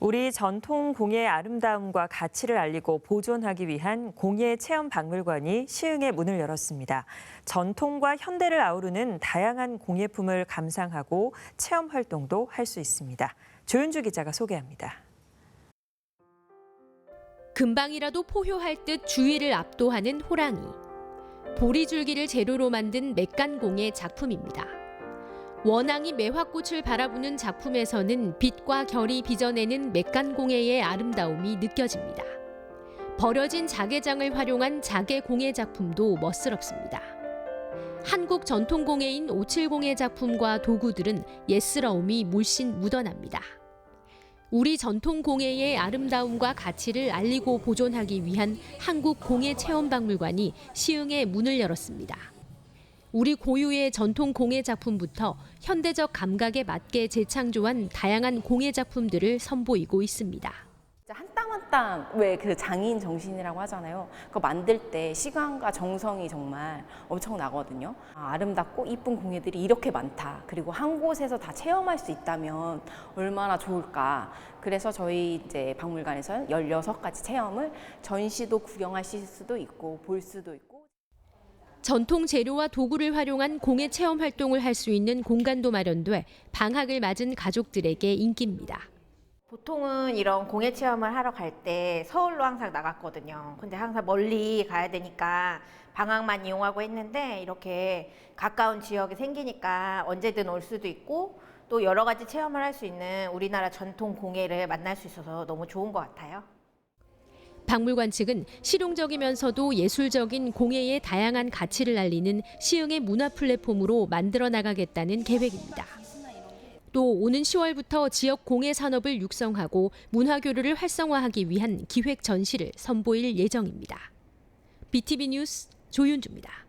우리 전통 공예의 아름다움과 가치를 알리고 보존하기 위한 공예 체험 박물관이 시흥에 문을 열었습니다. 전통과 현대를 아우르는 다양한 공예품을 감상하고 체험 활동도 할 수 있습니다. 조윤주 기자가 소개합니다. 금방이라도 포효할 듯 주위를 압도하는 호랑이. 보리줄기를 재료로 만든 맥간공의 작품입니다. 원앙이 매화꽃을 바라보는 작품에서는 빛과 결이 빚어내는 맥간공예의 아름다움이 느껴집니다. 버려진 자개장을 활용한 자개공예 작품도 멋스럽습니다. 한국 전통공예인 570의 작품과 도구들은 옛스러움이 물씬 묻어납니다. 우리 전통 공예의 아름다움과 가치를 알리고 보존하기 위한 한국 공예 체험 박물관이 시흥에 문을 열었습니다. 우리 고유의 전통 공예 작품부터 현대적 감각에 맞게 재창조한 다양한 공예 작품들을 선보이고 있습니다. 한 땀 한 땀 왜 그 장인 정신이라고 하잖아요. 그거 만들 때 시간과 정성이 정말 엄청 나거든요. 아, 아름답고 이쁜 공예들이 이렇게 많다. 그리고 한 곳에서 다 체험할 수 있다면 얼마나 좋을까. 그래서 저희 이제 박물관에서는 16가지 체험을 전시도 구경하실 수도 있고 볼 수도 있고 전통 재료와 도구를 활용한 공예 체험 활동을 할 수 있는 공간도 마련돼 방학을 맞은 가족들에게 인기입니다. 보통은 이런 공예 체험을 하러 갈 때 서울로 항상 나갔거든요. 근데 항상 멀리 가야 되니까 방학만 이용하고 했는데 이렇게 가까운 지역에 생기니까 언제든 올 수도 있고 또 여러 가지 체험을 할 수 있는 우리나라 전통 공예를 만날 수 있어서 너무 좋은 것 같아요. 박물관 측은 실용적이면서도 예술적인 공예의 다양한 가치를 알리는 시흥의 문화 플랫폼으로 만들어 나가겠다는 계획입니다. 또 오는 10월부터 지역 공예 산업을 육성하고 문화 교류를 활성화하기 위한 기획 전시를 선보일 예정입니다. BTV 뉴스 조윤주입니다.